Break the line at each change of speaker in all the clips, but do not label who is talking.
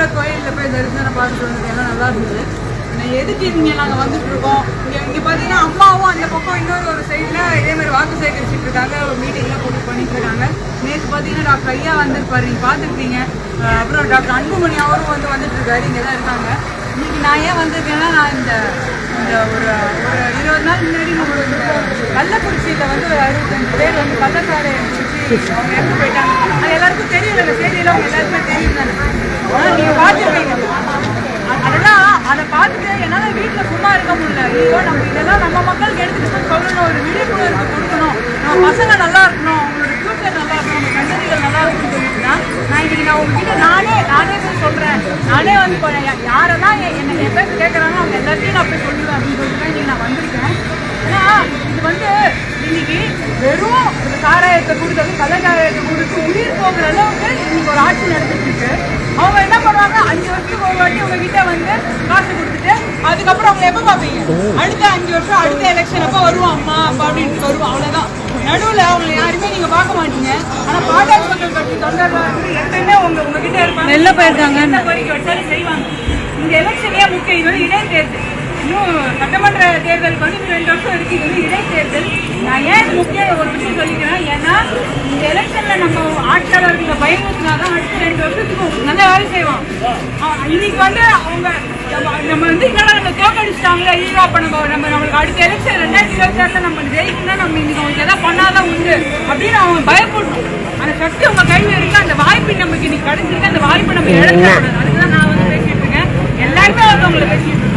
உள்ள கோயிலில் போய் தரிசனம் பார்த்துட்டு வந்தது எல்லாம் நல்லா இருந்தது. எதுக்கு இங்கே நாங்கள் வந்துட்டு இருக்கோம் இங்கே இங்கே பார்த்தீங்கன்னா அம்மாவும் அந்த பக்கம் இன்னொரு ஒரு சைடில் இதே மாதிரி வாக்கு சேகரிச்சுட்டு இருக்காங்க. ஒரு மீட்டிங்லாம் போட்டு பண்ணிட்டு இருக்காங்க. நேற்று பார்த்தீங்கன்னா டாக்டர் ஐயா வந்திருப்பாரு. நீங்கள் பார்த்துருப்பீங்க அப்புறம் டாக்டர் அன்புமணி அவரும் வந்து வந்துட்டு இருக்காரு இங்கே தான் இருக்காங்க. இன்னைக்கு நான் ஏன் வந்திருக்கேன்னா நான் இந்த இந்த ஒரு ஒரு இருபது நாள் முன்னாடி நம்மளோட கள்ளக்குறிச்சியில் வந்து ஒரு அறுபத்தஞ்சு பேர் வந்து கள்ளக்காரை அவங்க இறந்து போயிட்டாங்க அது எல்லாருக்கும் தெரியல இந்த செய்தியில் அவங்க எல்லாருக்குமே தெரியும் தானே? ஆனால் நீங்கள் பார்த்துருப்பீங்க. அதெல்லாம் அதை பார்த்துட்டு என்னால் வீட்டில் சும்மா இருக்க முடியல. ஐயோ நம்ம இதெல்லாம் நம்ம மக்களுக்கு எடுத்துட்டு போய் சொல்லணும் ஒரு விழிப்புணர்வு கொடுக்கணும். நம்ம பசங்க நல்லா இருக்கணும் அவங்களோட ஃபியூச்சர் நல்லா இருக்கணும் நம்ம சந்ததிகள் நல்லா இருக்கணும்னு சொல்லிட்டு தான் நான் இன்னைக்கு நான் உங்ககிட்ட நானே நானே போய் சொல்கிறேன் நானே வந்து போகிறேன் யாரெல்லாம் எ- என்னை என் பேர் கேட்குறாங்க அவங்க எல்லாத்தையும் நான் போய் சொல்லுவேன் அப்படின்னு சொல்லிட்டு தான் இன்னைக்கு நான் வந்திருக்கேன். ஏன்னா இது வந்து இன்னைக்கு சாராயத்தை கொடுத்தது கள்ள சாராயத்தை கொடுத்து உயிர் போகிற அளவுக்கு இன்னைக்கு ஒரு ஆட்சி நடந்துட்டு இருக்கு அவங்க என்ன பண்ணுவாங்க? அஞ்சு வருஷத்துக்கு ஒரு வாட்டி உங்ககிட்ட வந்து காசு கொடுத்துட்டு அதுக்கப்புறம் அவங்க எப்போ பார்ப்பீங்க? அடுத்த அஞ்சு வருஷம் அடுத்த எலெக்ஷன் அப்போ வருவோம் அம்மா அப்பா அப்படின்ட்டு வருவோம். அவ்வளோதான் நடுவில் அவங்களை யாருமே நீங்க பார்க்க மாட்டீங்க. ஆனா பாட்டாளி மக்கள் கட்சி தொண்டர்கள் எப்பயுமே உங்க உங்ககிட்ட இருப்பாங்க. வெளில போயிருக்காங்க செய்வாங்க. இந்த எலெக்ஷன் முக்கியம்? இடைத்தேர்தல். இன்னும் சட்டமன்ற தேர்தலுக்கு வந்து ரெண்டு வருஷம் இருக்கு. இது வந்து இடைத்தேர்தல். நான் ஏன் இது ஒரு விஷயம் சொல்லிக்கிறேன்? ஏன்னா இந்த எலெக்ஷன்ல நம்ம ஆட்சியாளர்களை தான் அடுத்த ரெண்டு வருஷத்துக்கு நல்ல வேலை செய்வான். இன்னைக்கு வந்து அவங்க நம்ம வந்து என்னடா நம்ம தோக்கடிச்சிட்டாங்களே ஐயோ அப்ப நம்ம நம்ம நம்மளுக்கு அடுத்த எலெக்ஷன் ரெண்டாயிரத்தி இருபத்தி ஆறுல நம்ம ஜெயிக்கணும்னா நம்ம இன்னைக்கு அவங்க எதாவது பண்ணாதான் உண்டு அப்படின்னு அவங்க பயப்படணும். அந்த சக்தி உங்க கையில இருக்கு அந்த வாய்ப்பு நமக்கு இன்னைக்கு கிடைச்சிருக்கு. அந்த வாய்ப்பை நம்ம இழந்துடக்கூடாது அதுக்குதான் நான் வந்து பேசிட்டு இருக்கேன். எல்லாருமே வந்து உங்களை பேசிட்டு இருக்கேன்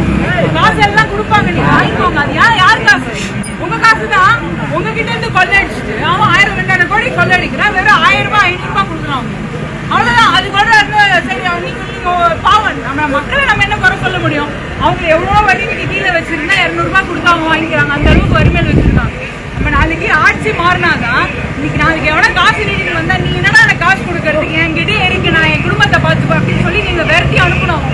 காசு எல்லாம் கொடுப்பாங்க நீங்க வாங்கிக்கோங்க அது யார் யார் காசு உங்க காசு தான் உங்ககிட்ட இருந்து கொள்ளையடிச்சிட்டு அவன் ஆயிரம் ரெண்டாயிரம் கோடி கொள்ளையடிக்கிறான் வெறும் ஆயிரம் ரூபாய் ஐநூறு ரூபாய் கொடுக்குறான் அவனுக்கு. அவ்வளவுதான் அது கூட வந்து சரி அவன் நீங்க நீங்க ஒரு பாவம் நம்ம மக்களை நம்ம என்ன குறை சொல்ல முடியும் அவங்க எவ்வளோ வரி நீங்கள் கீழே வச்சுருந்தா இரநூறுபா கொடுத்து அவங்க வாங்கிக்கிறாங்க. அந்த அளவுக்கு வறுமையில் வச்சுருக்காங்க. நம்ம நாளைக்கு ஆட்சி மாறினாதான் இன்னைக்கு நாளைக்கு எவ்வளோ காசு நீங்க வந்தால் நீ என்னடா எனக்கு காசு கொடுக்கறதுக்கு? என்கிட்ட இருக்கு நான் என் குடும்பத்தை பார்த்துப்பேன் அப்படின்னு சொல்லி நீங்கள் விரட்டி அனுப்பணும்.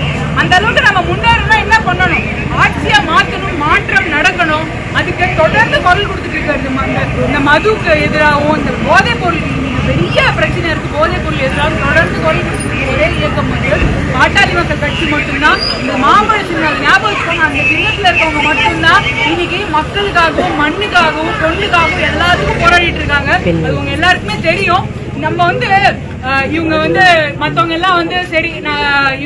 அந்த அளவுக்கு நம்ம முன்னேறினா என்ன பண்ணணும்? ஆட்சியாக மாற்றணும் மாற்றம் நடக்கணும். அதுக்கு தொடர்ந்து குரல் கொடுத்துட்டு இருக்காரு இந்த இந்த மதுக்கு எதிராகவும் இந்த போதைப் பொருள் பெரிய பிரச்சனை இருக்குது போதைப் பொருள் எதிராகவும் தொடர்ந்து குரல் கொடுத்துட்டு இருக்க ஒரே இயக்கம் வந்து பாட்டாளி மக்கள் கட்சி மட்டும்தான். இந்த மாம்பழ சின்னம் ஞாபகம் வச்சுக்கோங்க அந்த சின்னத்துல இருக்கவங்க மட்டும்தான் இன்னைக்கு மக்களுக்காகவும் மண்ணுக்காகவும் பொண்ணுக்காகவும் எல்லாத்துக்கும் போராடிட்டு இருக்காங்க. அது உங்க எல்லாருக்குமே தெரியும். நம்ம வந்து இவங்க வந்து மத்தவங்க எல்லாம் வந்து சரி நான்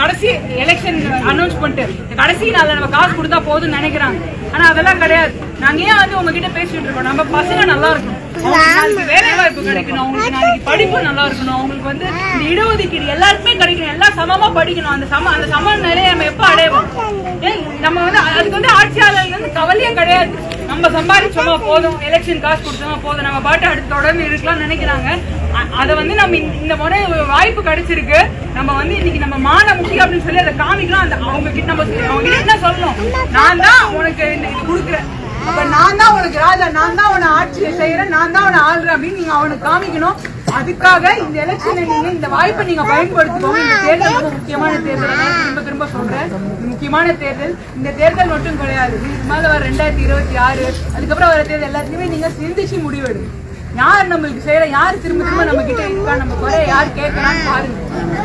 கடைசி எலெக்ஷன் அனௌன்ஸ் பண்ணிட்டு கடைசி நாள்ல நம்ம காசு கொடுத்தா போதும்னு நினைக்கிறாங்க. ஆனா அதெல்லாம் கிடையாது. நாங்க ஏன் வந்து உங்ககிட்ட பேசிட்டு இருக்கோம்? நம்ம பசங்க நல்லா இருக்கணும். அவங்களுக்கு நாளைக்கு வேலை வாய்ப்பு கிடைக்கணும். அவங்களுக்கு நாளைக்கு படிப்பு நல்லா இருக்கணும். அவங்களுக்கு வந்து இந்த இடஒதுக்கீடு எல்லாருக்குமே கிடைக்கணும். எல்லாம் சமமா படிக்கணும். அந்த சம அந்த சம நிலையை நம்ம எப்ப அடைவோம் நம்ம வந்து அதுக்கு வந்து ஆட்சியாளர்கள் வந்து கவலையே கிடையாது. நம்ம சம்பாதிச்சோமா போதும். எலெக்ஷன் காசு கொடுத்தோமா போதும். நம்ம பாட்டு அடுத்து தொடர்ந்து இருக்கலாம்னு நினைக்கிறாங்க. அதை வந்து நம்ம இந்த- முறை வாய்ப்பு கிடைச்சிருக்கு. நம்ம வந்து இன்னைக்கு நம்ம மான முக்கியம் அப்படின்னு சொல்லி அதை காமிக்கலாம். அந்த அவங்க கிட்ட நம்ம அவங்க என்ன சொல்லணும்? நான் தான் உனக்கு இந்த இது கொடுக்குறேன். அப்ப நான் தான் உனக்கு ராஜா நான் தான் உன ஆட்சி செய்யறேன் நான் தான் உன ஆள்றேன் அப்படின்னு நீங்க அவனுக்கு காமிக்கணும். அதுக்காக இந்த எலெக்ஷனை நீங்க இந்த வாய்ப்பை நீங்க பயன்படுத்திக்கோங்க. இந்த தேர்தல் ரொம்ப முக்கியமான தேர்தல். திரும்ப திரும்ப சொல்றேன். முக்கியமான தேர்தல். இந்த தேர்தல் மட்டும் கிடையாது. இதுக்கு மேல வர ரெண்டாயிரத்தி இருபத்தி ஆறு அதுக்கப்புறம் வர தேர்தல் எல்லாத்தையுமே நீங்க சிந்திச்சு முடிவெடுங்க. யார் நம்மளுக்கு செய்யற யார் திரும்ப திரும்ப நம்ம கிட்ட இருக்கா? நம்ம குறைய யார் கேட்கலாம்னு பாருங்க.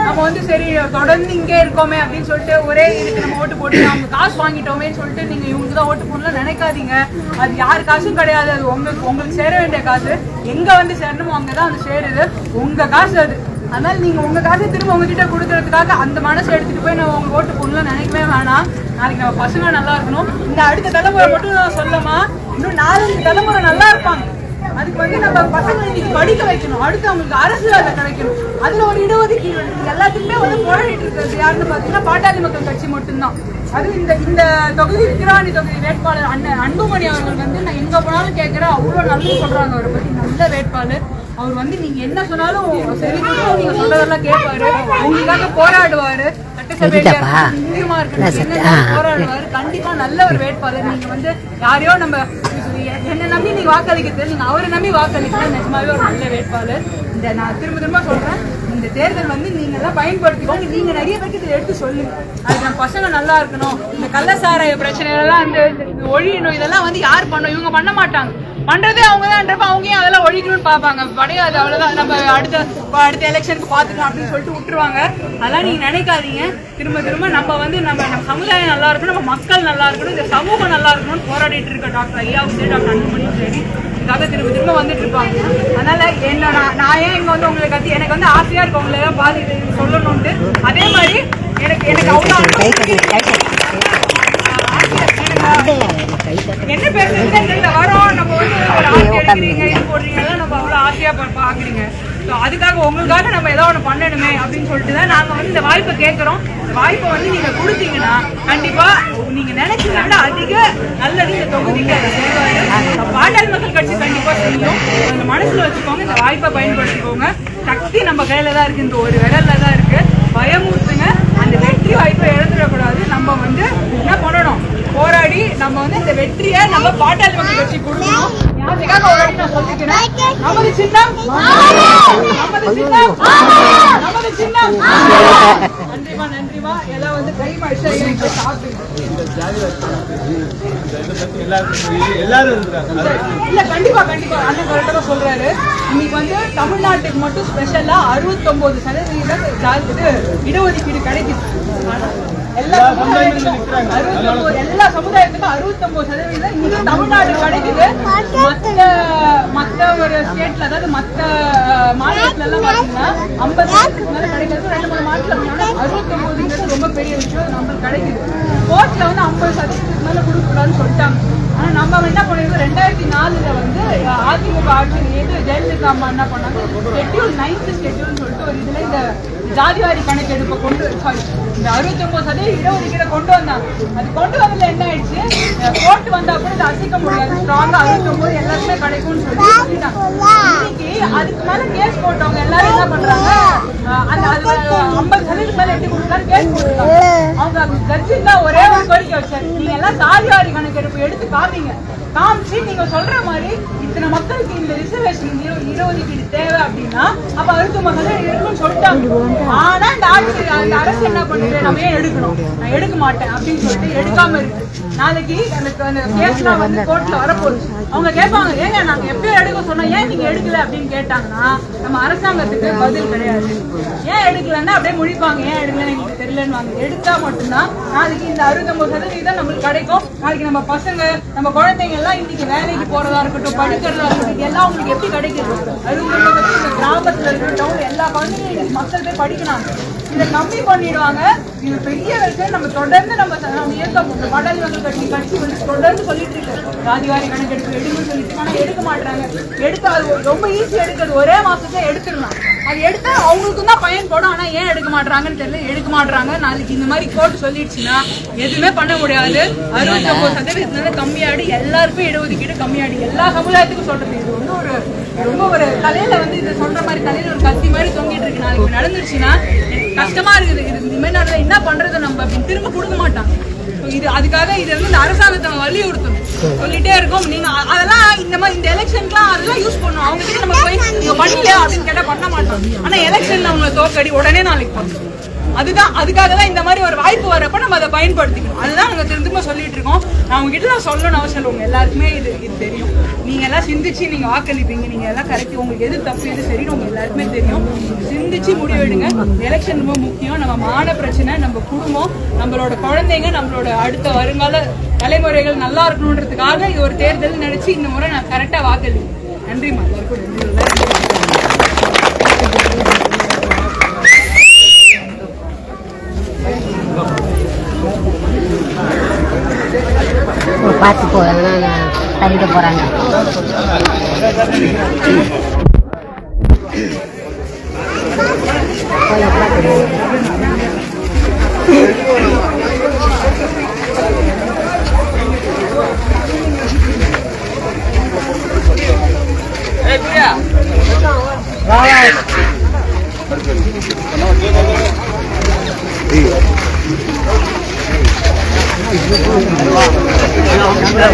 நம்ம வந்து சரி தொடர்ந்து இங்கே இருக்கோமே அப்படின்னு சொல்லிட்டு ஒரே இதுக்கு நம்ம ஓட்டு போட்டு அவங்க காசு வாங்கிட்டோமேன்னு சொல்லிட்டு நீங்க இவங்களுக்கு தான் ஓட்டு போடலாம் நினைக்காதீங்க. அது யார் காசும் கிடையாது. அது உங்களுக்கு உங்களுக்கு சேர வேண்டிய காசு. எங்க வந்து சேரணுமோ அங்கதான் அது சேருது. உங்க காசு அது. அதனால நீங்க உங்க காசை திரும்ப உங்ககிட்ட கொடுக்கறதுக்காக அந்த மனசை எடுத்துட்டு போய் நம்ம உங்க ஓட்டு போடலாம் நினைக்கவே வேணாம். நாளைக்கு நம்ம பசங்க நல்லா இருக்கணும். இந்த அடுத்த தலைமுறை மட்டும் நான் சொல்லமா இன்னும் நாலஞ்சு தலைமுறை நல்லா இருப்பாங்க. அதுக்கு வந்து நம்ம பசங்களை இன்னைக்கு படிக்க வைக்கணும். அடுத்து அவங்களுக்கு அரசு வேலை கிடைக்கணும். அதுல ஒரு இடஒதுக்கீடு எல்லாத்துக்குமே வந்து போராடிட்டு இருக்கிறது யாருன்னு பாத்தீங்கன்னா பாட்டாளி மக்கள் கட்சி மட்டும்தான். அது இந்த இந்த தொகுதி விக்கிரவாணி தொகுதி வேட்பாளர் அண்ணன் அன்புமணி அவர்கள் வந்து நான் எங்க போனாலும் கேட்கிறேன். அவ்வளவு நல்லது சொல்றாங்க. அவரை பத்தி நல்ல வேட்பாளர். அவர் வந்து நீங்க என்ன சொன்னாலும் சரி நீங்க சொல்றதெல்லாம் கேட்பாரு. உங்களுக்காக போராடுவாரு. சட்டசபையில போராடுவாரு. கண்டிப்பா நல்ல ஒரு வேட்பாளர். நீங்க வந்து யாரையோ நம்ம என்னை நம்பி நீங்கள் வாக்களிக்கிறது நீங்க அவரை நம்பி வாக்களிக்கிறது நிஜமாவே ஒரு நல்ல வேட்பாளர். இந்த நான் திரும்ப திரும்ப சொல்கிறேன் இந்த தேர்தல் வந்து நீங்கள் எல்லாம் பயன்படுத்திக்கோங்க. நீங்கள் நிறைய பேருக்கு இதில் எடுத்து சொல்லுங்க. அதுக்கு நம்ம பசங்க நல்லா இருக்கணும். இந்த கள்ளசாராய பிரச்சனை எல்லாம் இந்த இந்த ஒழியணும் இதெல்லாம் வந்து யார் பண்ணும்? இவங்க பண்ண மாட்டாங்க. பண்றதே அவங்க தான்ன்றப்ப அவங்க ஏன் அதெல்லாம் ஒழிக்கணும்னு பார்ப்பாங்க. படையாது அவ்வளவுதான். நம்ம அடுத்த அடுத்த எலெக்ஷனுக்கு பார்த்துக்கலாம் அப்படின்னு சொல்லிட்டு விட்டுருவாங்க. அதெல்லாம் நீங்க நினைக்காதீங்க. திரும்ப திரும்ப நம்ம வந்து நம்ம நம்ம சமுதாயம் நல்லா இருக்கணும் நம்ம மக்கள் நல்லா இருக்கணும் இந்த சமூகம் நல்லா இருக்கணும்னு போராடிட்டு இருக்க டாக்டர் ஐயாவும் சரி டாக்டர் அன்புமணியும் சரி இதுக்காக திரும்ப திரும்ப வந்துட்டு இருப்பாங்க. அதனால என்ன நான் ஏன் இங்க வந்து உங்களை கத்தி எனக்கு வந்து ஆசையா இருக்கு உங்களை எல்லாம் பாதி சொல்லணும்ட்டு அதே மாதிரி எனக்கு எனக்கு அவ்வளோ என்ன தெரியல. வரோம். நம்ம வந்து ஒரு ஆசை எடுக்கிறீங்க இது போடுறீங்க. எல்லாம் நம்ம அவ்வளோ ஆசையா பாக்குறீங்க. ஸோ அதுக்காக உங்களுக்காக நம்ம ஏதோ ஒன்று பண்ணணுமே அப்படின்னு சொல்லிட்டு தான் நாங்கள் வந்து இந்த வாய்ப்பை கேட்குறோம் இந்த வாய்ப்பை வந்து நீங்க கொடுத்தீங்கன்னா கண்டிப்பா நீங்க நினைச்சதை விட அதிக நல்லது இந்த தொகுதிக்கு பாட்டாளி மக்கள் கட்சி கண்டிப்பா செய்யும். அந்த மனசுல வச்சுக்கோங்க இந்த வாய்ப்பை பயன்படுத்திக்கோங்க. சக்தி நம்ம கையில தான் இருக்கு. இந்த ஒரு விரல்ல தான் இருக்கு. பயமுறுத்துங்க. அந்த வெற்றி வாய்ப்பை இழந்துடக்கூடாது நம்ம வந்து என்ன பண்ணணும் போராடி நம்ம வந்து இந்த வெற்றியை பாட்டாளி மக்கள் கட்சி கொடுக்கணும். ஒரு நான் சொல்லிக்கிறேன்? நமது சின்னம் நமது சின்னம் நமது சின்னம். நன்றிமா நன்றிமா எல்லாம் வந்து கை மாடிச்சு சாப்பிட்டு இல்ல கண்டிப்பா கண்டிப்பா. அண்ணன் கரெக்டா சொல்றாரு. இன்னைக்கு வந்து தமிழ்நாட்டுக்கு மட்டும் ஸ்பெஷலா அறுபத்தொன்பது சதவீதம் இடஒதுக்கீடு கிடைக்குது. எல்லா சமுதாயத்துக்கும் எல்லா சமுதாயத்துக்கும் அறுபத்தொன்பது சதவீதம் இங்க தமிழ்நாடு கிடைக்குது. மத்த மத்த ஒரு ஸ்டேட்ல அதாவது மத்த மாநிலத்துல எல்லாம் பாத்தீங்கன்னா ஐம்பது மேல கிடைக்கிறது ரெண்டு மூணு மாநிலத்துல அறுபத்தொன்பதுங்கிறது ரொம்ப பெரிய விஷயம் நம்மளுக்கு கிடைக்குது. கோர்ட்ல வந்து ஐம்பது சதவீதத்துக்கு மேல கொடுக்கக்கூடாதுன்னு சொல்லிட்டாங்க. ஆனா நம்ம என்ன பண்ணிருக்கோம்? ரெண்டாயிரத்தி நாலுல வந்து அதிமுக ஆட்சி ஏது ஜெயலலிதா அம்மா என்ன பண்ணாங்க? ஷெட்யூல் நைன்த் இதுல இந்த ஜாதிவாரி கணக்கெடுப்பை கொண்டு சாரி இந்த அறுபத்தி ஒன்பது சதவீதம் இடஒதுக்கீடை கொண்டு வந்தாங்க அது கொண்டு வந்ததுல என்ன ஆயிடுச்சு? கோர்ட் வந்தா கூட இதை அசைக்க முடியாது. ஸ்ட்ராங்கா அறுபத்தி ஒன்பது எல்லாருக்குமே கிடைக்கும்னு சொல்லி சொல்லிட்டாங்க இன்னைக்கு அதுக்கு மேல கேஸ் போட்டவங்க எல்லாரும் என்ன பண்றாங்க? அந்த அது ஐம்பது சதவீதம் மேல எப்படி கொடுத்தாரு கேஸ் போட்டுருக்காங்க. அவங்க ஜட்ஜி தான் ஒரே ஒரு கோரிக்கை வச்சாரு. நீங்க எல்லாம் ஜாதிவாரி கணக்கெடுப்பு எடுத்து காமிங்க காமிச்சு நீங்க சொல்ற மாதிரி இத்தனை மக்களுக்கு இந்த ரிசர்வேஷன் இருபதுக்கு தேவை அப்படின்னா அப்ப அடுத்த மக்கள் இருக்கும்னு சொல்லிட்டாங்க. ஆனா இந்த ஆட்சி அந்த அரசு என்ன பண்ணுது? நம்ம ஏன் எடுக்கணும்? நான் எடுக்க மாட்டேன் அப்படின்னு சொல்லிட்டு எடுக்காம இருக்கு. நாளைக்கு எனக்கு அந்த கேஸ்லாம் வந்து கோர்ட்ல வரப்போகுது. அவங்க கேட்பாங்க ஏங்க நாங்க எப்பயோ எடுக்க சொன்னோம். ஏன் நீங்க எடுக்கல? அப்படின்னு கேட்டாங்கன்னா நம்ம அரசாங்கத்துக்கு பதில் கிடையாது. ஏன் எடுக்கலன்னா அப்படியே முழிப்பாங்க. ஏன் எடுக்கலன்னு எங்களுக்கு தெரியலன்னு எடுத்தா மட்டும்தான் நாளைக்கு இந்த அறுபத்தொன்பது சதவீதம் நம்மளுக்கு கிடைக்கும். நாளைக்கு நம்ம பசங்க நம்ம குழந்தைங்க எல்லாம் இன்னைக்கு வேலைக்கு போறதா இருக்கட்டும் படிக்கிறதா இருக்கட்டும் எல்லாம் உங்களுக்கு எப்படி கிடைக்குது? அது கிராமத்துல இருக்கட்டும் எல்லா குழந்தைங்களும் மக்கள் போய் படிக்கிறாங்க இதை கம்மி பண்ணிடுவாங்க. இது பெரிய விஷயம் நம்ம தொடர்ந்து நம்ம நம்ம இயக்கம் இந்த பாட்டாளி கட்சி கட்சி வந்து தொடர்ந்து சொல்லிட்டு இருக்கு. ஜாதிவாரி கணக்கெடுப்பு எடுக்கணும்னு சொல்லிட்டு ஆனா எடுக்க மாட்டாங்க எடுத்து அது ரொம்ப ஈஸி எடுக்கிறது ஒரே மாசத்துல எடுத்துடலாம். அது எடுத்தா அவங்களுக்கும் தான் பயன்படும் ஆனா ஏன் எடுக்க மாட்டாங்கன்னு தெரியல. எடுக்க மாட்டாங்க நாளைக்கு இந்த மாதிரி கோர்ட் சொல்லிடுச்சுன்னா எதுவுமே பண்ண முடியாது. அறுபத்தி ஒன்பது சதவீதத்துல கம்மியாடி எல்லாருக்கும் இடஒதுக்கீடு கம்மியாடி எல்லா சமுதாயத்துக்கும் சொல்றது. இது வந்து ஒரு ரொம்ப ஒரு தலையில வந்து இது சொல்ற மாதிரி தலையில ஒரு கத்தி மாதிரி தொங்கிட்டு இருக்கு. நாளைக்கு நடந்துருச்சுன்னா கஷ்டமா இருக்குது. இது இந்த மாதிரி நடந்தா என்ன பண்றது நம்ம அப்படின்னு திரும்ப கொடுக்க மாட்டாங்க இது அதுக்காக இது வந்து இந்த அரசாங்கத்தை நம்ம வலியுறுத்தணும். சொல்லிட்டே இருக்கோம். நீங்க அதெல்லாம் இந்த மாதிரி இந்த எலெக்ஷன்க்குலாம் அதெல்லாம் யூஸ் பண்ணும் அவங்க கிட்ட நம்ம போய் நீங்க பண்ணலையா அப்படின்னு கேட்டா பண்ண மாட்டோம் ஆனா எலெக்ஷன்ல அவங்க தோக்கடி உடனே நாளைக்கு பண்ணுவோம் அதுதான் அதுக்காக தான் இந்த மாதிரி ஒரு வாய்ப்பு வரப்ப நம்ம அதை பயன்படுத்திக்கணும். அதுதான் நாங்கள் திரும்ப சொல்லிட்டு இருக்கோம். நான் உங்ககிட்ட நான் சொல்லணும் அவசியம் இல்லை. உங்க எல்லாருக்குமே இது இது தெரியும். நீங்கள் எல்லாம் சிந்திச்சு நீங்கள் வாக்களிப்பீங்க. நீங்கள் எல்லாம் கரெக்ட் உங்களுக்கு எது தப்பு எது சரின்னு உங்க எல்லாருக்குமே தெரியும். சிந்திச்சு முடிவெடுங்க. எலெக்ஷன் ரொம்ப முக்கியம். நம்ம மான பிரச்சனை நம்ம குடும்பம் நம்மளோட குழந்தைங்க நம்மளோட அடுத்த வருங்கால தலைமுறைகள் நல்லா இருக்கணுன்றதுக்காக இது ஒரு தேர்தல் நினைச்சு இந்த முறை நான் கரெக்டாக வாக்களிப்பேன் நன்றிம்மா எல்லாருக்கும் நன்றி
பார்த்து போ இல்லைன்னா தள்ளிட்டு போகிறாங்க
ஏய் Hey,